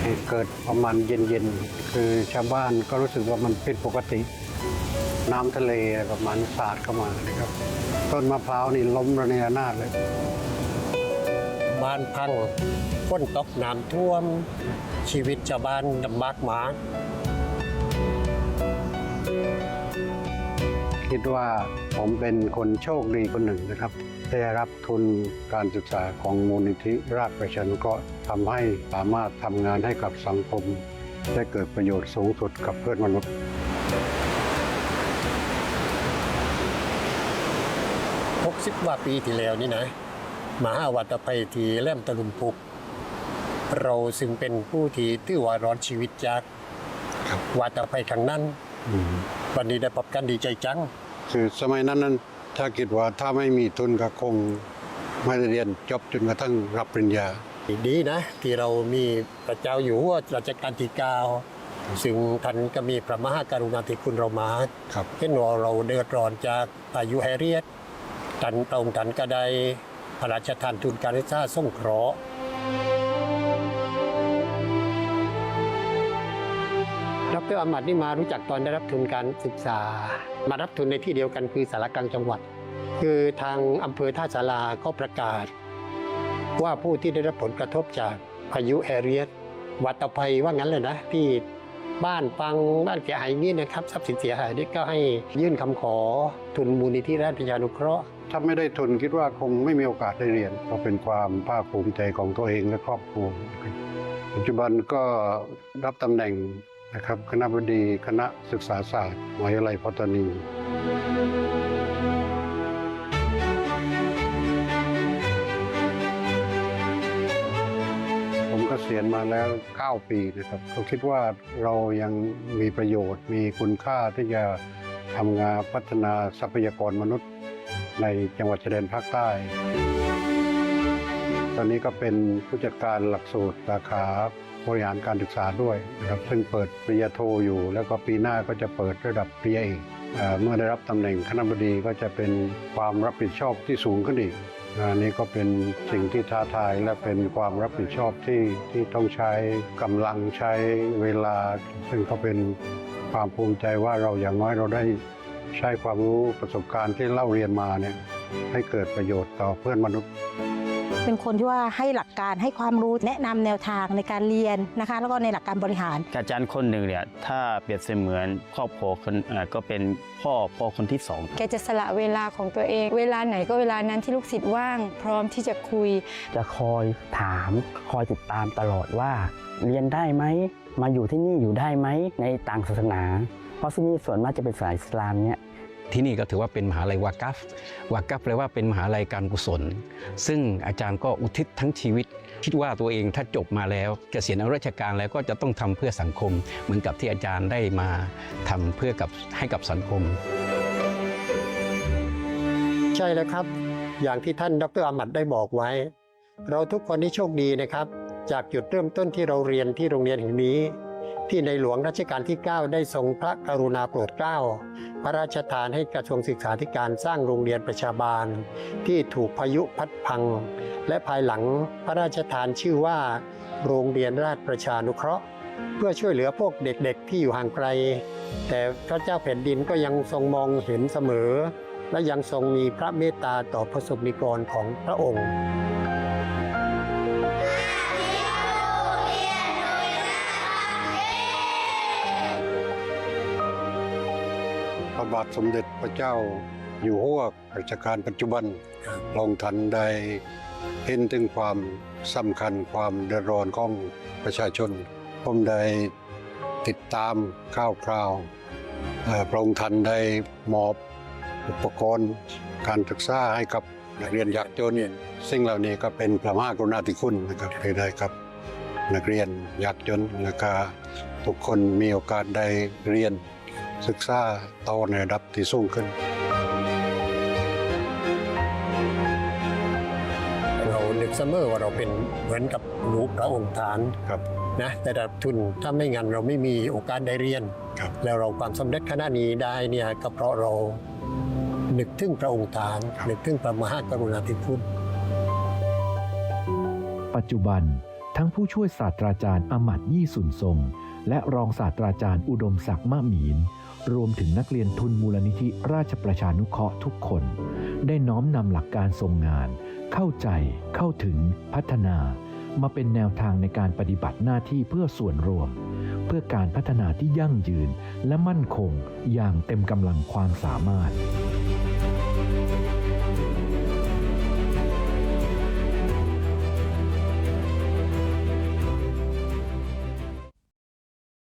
เหตุเกิดประมาณเย็นๆ คือชาวบ้านก็รู้สึกว่ามันผิดปกติ น้ำทะเลประมาณสาดเข้ามานะครับ ต้นมะพร้าวนี่ล้มระเนระนาดเลย บ้านพังฝนตกน้ำท่วม ชีวิตชาวบ้านลำบากมา คิดว่าผมเป็นคนโชคดีคนหนึ่งนะครับได้รับทุนการศึกษาของมูลนิธิราชประชานุเคราะห์ทำให้สามารถทำงานให้กับสังคม ได้เกิดประโยชน์สูงสุดกับเพื่อนมนุษย์60กว่าปีที่แล้วนี่นะมหาวัตภัยทีแหลมตะลุมพุก เราซึ่งเป็นผู้ที่ถือว่าร้อนชีวิตจากครับวัตภัยครั้งนั้น วันนี้ได้พบกันดีใจจัง คือสมัยนั้นนั้นถ้าคิดว่าถ้าไม่มีทุนก็คงไม่ได้เรียนจบจนกระทั่งรับปริญญา ดีนะ ที่เรามีพระเจ้าอยู่หัวรัชกาลที่เก้าซึ่งท่านก็มีพระมหากรุณาธิคุณเรามาครับเห็นว่าเราเดือดร้อนจากพายุแฮเรียตท่านตรงท่านก็ได้พระราชทานทุนการศึกษาสงเคราะห์ รอมัดนี่มารู้จักตอนได้รับทุนการศึกษา มารับทุนในที่เดียวกันคือสารกลางจังหวัด คือทางอำเภอท่าสาราก็ประกาศ ว่าผู้ที่ได้รับผลกระทบจากพายุแฮเรียตวัตภัยว่างั้นเลยนะที่บ้านปังบ้านเสียหายอย่างนี้นะครับทรัพย์สินเสียหายนี่ก็ให้ยื่นคำขอทุนมูลนิธิราชประชานุเคราะห์ถ้าไม่ได้ทุนคิดว่าคงไม่มีโอกาสได้เรียนก็เป็นความภาคภูมิใจของตัวเองและครอบครัวปัจจุบันก็รับตำแหน่ง นะครับ คณะบดีคณะศึกษาศาสตร์มหาวิทยาลัยปัตตานีผมเกษียณมาแล้ว 9 ปีนะครับก็คิดว่าเรายังมีประโยชน์ มีคุณค่าที่จะทำงานพัฒนาทรัพยากรมนุษย์ในจังหวัดชายแดนภาคใต้ ตอนนี้ก็เป็นผู้จัดการหลักสูตรสาขา บริหารการศึกษาด้วยนะครับซึ่งเปิดปริญญาโทอยู่ แล้วก็ปีหน้าก็จะเปิดระดับปริญญาเอกเอ่อเมื่อได้รับตำแหน่งคณะบดีก็จะเป็นความรับผิดชอบที่สูงขึ้นอีกอันนี้ก็เป็นสิ่งที่ท้าทายและเป็นความรับผิดชอบที่ที่ต้องใช้กำลังใช้เวลา ซึ่งก็เป็นความภูมิใจว่าเราอย่างน้อยเราได้ใช้ความรู้ประสบการณ์ที่เล่าเรียนมาเนี่ยให้เกิดประโยชน์ต่อเพื่อนมนุษย์ เป็นคนที่ว่าให้หลักการให้ความรู้แนะนำแนวทางในการเรียนนะคะ แล้วก็ในหลักการบริหาร อาจารย์คนหนึ่งเนี่ยถ้าเปรียบเสมือนครอบครัวคนเอ่อก็เป็นพ่อพ่อคนที่สองแกจะสละเวลาของตัวเอง เวลาไหนก็เวลานั้นที่ลูกศิษย์ว่าง พร้อมที่จะคุย จะคอยถาม คอยติดตามตลอดว่า เรียนได้ไหมมาอยู่ที่นี่อยู่ได้ไหมในต่างศาสนา เพราะที่นี่ส่วนมากจะเป็นสายอิสลามเนี่ย ที่นี่ก็ถือว่าเป็นมหาลัยวากัฟวากัฟแปลว่าเป็นมหาลัยการกุศล ซึ่งอาจารย์ก็อุทิศทั้งชีวิต คิดว่าตัวเองถ้าจบมาแล้วเกษียณราชการแล้วก็จะต้องทำเพื่อสังคม เหมือนกับที่อาจารย์ได้มาทำเพื่อกับให้กับสังคม ใช่แล้วครับ อย่างที่ท่านดรอามัดได้บอกไว้ เราทุกคนที่โชคดีนะครับ จากจุดเริ่มต้นที่เราเรียนที่โรงเรียนแห่งนี้ ที่ในหลวงรัชกาลที่ 9 ได้ทรงพระกรุณาโปรดเกล้า พระราชทานให้กระทรวงศึกษาธิการสร้างโรงเรียนประชาบาล ที่ถูกพายุพัดพัง และภายหลังพระราชทานชื่อว่า โรงเรียนราชประชานุเคราะห์ เพื่อช่วยเหลือพวกเด็กๆ ที่อยู่ห่างไกล แต่พระเจ้าแผ่นดินก็ยังทรงมองเห็นเสมอ และยังทรงมีพระเมตตาต่อพระสงฆ์นิกรของพระองค์ บาทสมเด็จพระเจ้า อยู่หัวรัชกาลปัจจุบันพระองค์ท่านได้เห็นถึงความสำคัญความเดือดร้อนของประชาชนผมได้ติดตามข่าวคราวเอ่อพระองค์ท่านได้มอบอุปกรณ์การศึกษาให้กับนักเรียนยากจนสิ่งเหล่านี้ก็เป็นพระมหากรุณาธิคุณนะครับที่ได้ครับ นักเรียนยากจนแล้วก็ทุกคนมีโอกาสได้เรียน ศึกษาต่อในระดับที่สูงขึ้น เรานึกเสมอว่าเราเป็นเหมือนกับลูกพระองค์ทานครับนะแต่ระดับทุนถ้าไม่งั้นเราไม่มีโอกาสได้เรียนครับแล้วเราความสำเร็จขนาดนี้ได้เนี่ยก็เพราะเรานึกถึงพระองค์ฐานนึกถึงพระมหากรุณาธิคุณปัจจุบันทั้งผู้ช่วยศาสตราจารย์อมัดยี่สุนทรง และรองศาสตราจารย์อุดมศักดิ์มะหมีน รวมถึงนักเรียนทุนมูลนิธิราชประชานุเคราะห์ทุกคน ได้น้อมนำหลักการทรงงาน เข้าใจ เข้าถึง พัฒนา มาเป็นแนวทางในการปฏิบัติหน้าที่เพื่อส่วนรวม เพื่อการพัฒนาที่ยั่งยืนและมั่นคงอย่างเต็มกำลังความสามารถ